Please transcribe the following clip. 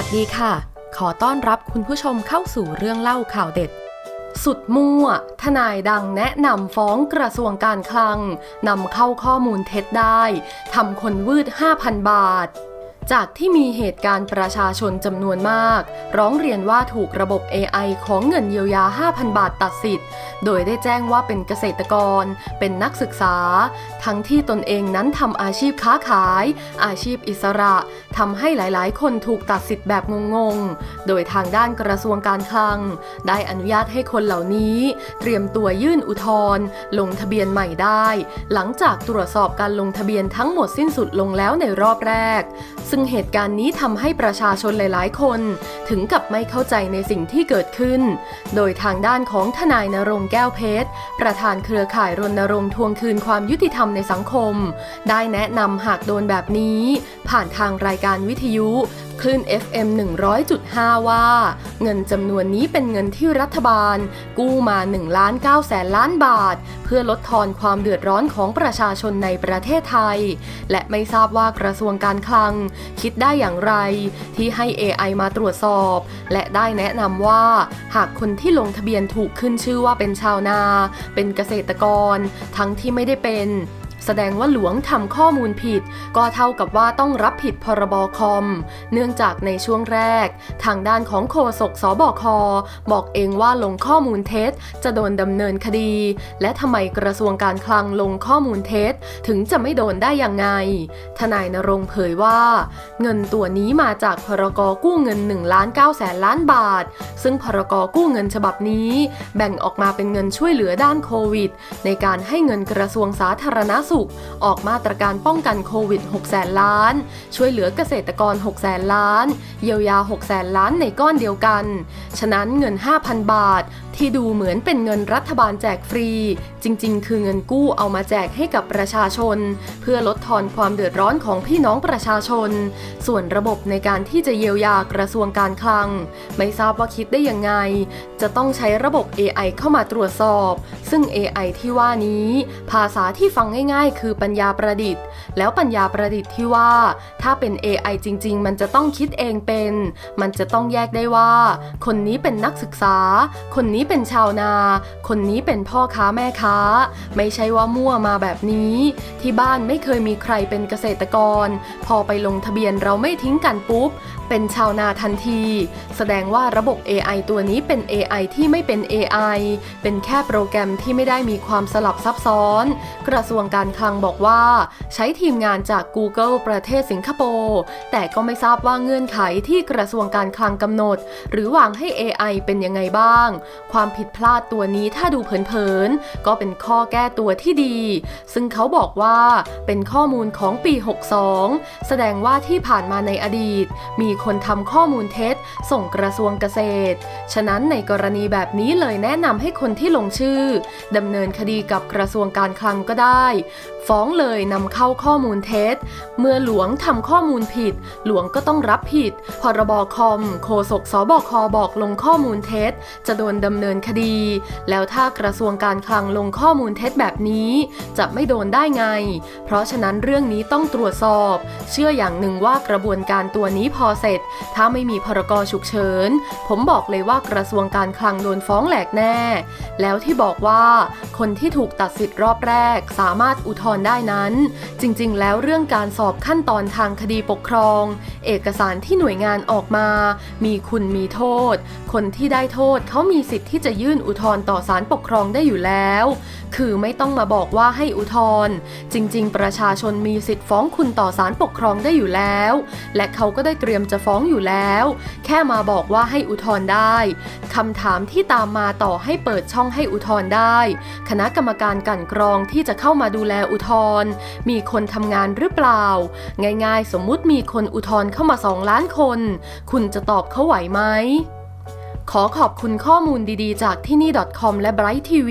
ัสดีค่ะ ขอต้อนรับคุณผู้ชมเข้าสู่เรื่องเล่าข่าวเด็ด สุดมั่ว ทนายดังแนะนำฟ้องกระทรวงการคลังนำเข้าข้อมูลเท็จได้ทำคนวืด 5,000 บาท จากที่มีเหตุการณ์ประชาชนจำนวนมาก ร้องเรียนว่าถูกระบบ AI ของเงินเยียวยา 5,000 บาทตัดสิทธิ์ โดยได้แจ้งว่าเป็นเกษตรกร เป็นนักศึกษา ทั้งที่ตนเองนั้นทำอาชีพค้าขาย อาชีพอิสระทำให้หลายๆ คนถูกตัดสิทธิ์แบบงงๆ โดยทางด้านกระทรวงการคลัง ได้อนุญาตให้คนเหล่านี้ เตรียมตัวยื่นอุทธรณ์ลงทะเบียนใหม่ได้ หลังจากตรวจสอบการลงทะเบียนทั้งหมดสิ้นสุดลงแล้วในรอบแรกซึ่งเหตุการณ์นี้ทำให้ประชาชนหลายๆ คน ถึงกับไม่เข้าใจในสิ่งที่เกิดขึ้น โดยทางด้านของทนายนรงแก้วเพชร ประธานเครือข่ายรณรงค์ทวงคืนความยุติธรรมในสังคม ได้แนะนำหากโดนแบบนี้ ผ่านทางรายการวิทยุคลื่น FM 100.5 ว่า เงินจำนวนนี้เป็นเงินที่รัฐบาล กู้มา1ล้าน9แสนล้านบาท เพื่อลดทอนความเดือดร้อนของประชาชนในประเทศไทย และไม่ทราบว่ากระทรวงการคลังคิดได้อย่างไร ที่ให้ AI มาตรวจสอบ และได้แนะนำว่า หากคนที่ลงทะเบียนถูกขึ้นชื่อว่าเป็นชาวนา เป็นเกษตรกร ทั้งที่ไม่ได้เป็น แสดงว่าหลวงทำข้อมูลผิด ก็เท่ากับว่าต้องรับผิดพรบคอม เนื่องจากในช่วงแรก ทางด้านของโฆษกสบคบอกเองว่าลงข้อมูลเท็จ จะโดนดำเนินคดี และทำไมกระทรวงการคลังลงข้อมูลเท็จ ถึงจะไม่โดนได้ยังไง ทนายนรงเผยว่า เงินตัวนี้มาจากพรกกู้เงิน1ล้าน9แสนล้านบาท ซึ่งพรกกู้เงินฉบับนี้ แบ่งออกมาเป็นเงินช่วยเหลือด้านโควิด ในการให้เงินกระทรวงสาธารณสุข ออกมาตรการป้องกันโควิด6แสนล้าน ช่วยเหลือเกษตรกร6แสนล้าน เยียวยา6แสนล้านในก้อนเดียวกัน ฉะนั้นเงิน 5,000 บาท ที่ดูเหมือนเป็นเงินรัฐบาลแจกฟรี จริง ๆ คือเงินกู้เอามาแจกให้กับประชาชน เพื่อลดทอนความเดือดร้อนของพี่น้องประชาชน ส่วนระบบในการที่จะเยียวยากระทรวงการคลัง ไม่ทราบว่าคิดได้ยังไง จะต้องใช้ระบบ AI เข้ามาตรวจสอบ ซึ่ง AI ที่ว่านี้ ภาษาที่ฟังง่ายๆ คือปัญญาประดิษฐ์ แล้วปัญญาประดิษฐ์ที่ว่า ถ้าเป็น AI จริง ๆ มันจะต้องคิดเองเป็น มันจะต้องแยกได้ว่า คนนี้เป็นนักศึกษา คนนี้เป็นชาวนา คนนี้เป็นพ่อค้าแม่ค้า ไม่ใช่ว่ามั่วมาแบบนี้ ที่บ้านไม่เคยมีใครเป็นเกษตรกร พอไปลงทะเบียนเราไม่ทิ้งกันปุ๊บ เป็นชาวนาทันที แสดงว่าระบบ AI ตัวนี้เป็น AI ที่ไม่เป็น AI เป็นแค่โปรแกรมที่ไม่ได้มีความสลับซับซ้อน กระทรวงการคลังบอกว่า ใช้ทีมงานจาก Google ประเทศสิงคโปร์แต่ก็ไม่ทราบว่าเงื่อนไขที่กระทรวงการคลังกำหนด หรือวางให้ AI เป็นยังไงบ้าง ความผิดพลาดตัวนี้ถ้าดูเผินๆ ก็เป็นข้อแก้ตัวที่ดี ซึ่งเขาบอกว่าเป็นข้อมูลของปี 62 แสดงว่าที่ผ่านมาในอดีต มีคนทำข้อมูลเท็จ ส่งกระทรวงเกษตร ฉะนั้นในกรณีแบบนี้เลยแนะนำให้คนที่ลงชื่อดำเนินคดีกับกระทรวงการคลังก็ได้ฟ้องเลยนำเข้าข้อมูลเท็จ เมื่อหลวงทำข้อมูลผิด หลวงก็ต้องรับผิด พรบคอม โฆษกสบคบอกลงข้อมูลเท็จ จะโดนดำเนินคดี แล้วถ้ากระทรวงการคลังลงข้อมูลเท็จแบบนี้ จะไม่โดนได้ไง เพราะฉะนั้นเรื่องนี้ต้องตรวจสอบ เชื่ออย่างหนึ่งว่ากระบวนการตัวนี้พอเสร็จ ถ้าไม่มีพรกฉุกเฉิน ผมบอกเลยว่ากระทรวงการคลังโดนฟ้องแหลกแน่ แล้วที่บอกว่า คนที่ถูกตัดสิทธิ์รอบแรก สามารถอุทธรณ์ได้นั้น จริง ๆ แล้วเรื่องการสอบขั้นตอนทางคดีปกครอง เอกสารที่หน่วยงานออกมา มีคุณมีโทษ คนที่ได้โทษเขามีสิทธิ์ที่จะยื่นอุทธรณ์ต่อศาลปกครองได้อยู่แล้วคือไม่ต้องมาบอกว่าให้อุทธรณ์จริง ๆ ประชาชนมีสิทธิ์ฟ้องคุณต่อศาลปกครองได้อยู่แล้ว และเขาก็ได้เตรียมจะฟ้องอยู่แล้ว แค่มาบอกว่าให้อุทธรณ์ได้คำถามที่ตามมาต่อให้เปิดช่องให้อุทธรณ์ได้ คณะกรรมการกันกรองที่จะเข้ามาดูแลอุทธรณ์มีคนทำงานหรือเปล่า ง่ายๆ สมมุติมีคนอุทธรณ์เข้ามา2ล้านคน คุณจะตอบเขาไหวไหมขอขอบคุณข้อมูลดีๆ จากที่นี่ .com และ Bright TV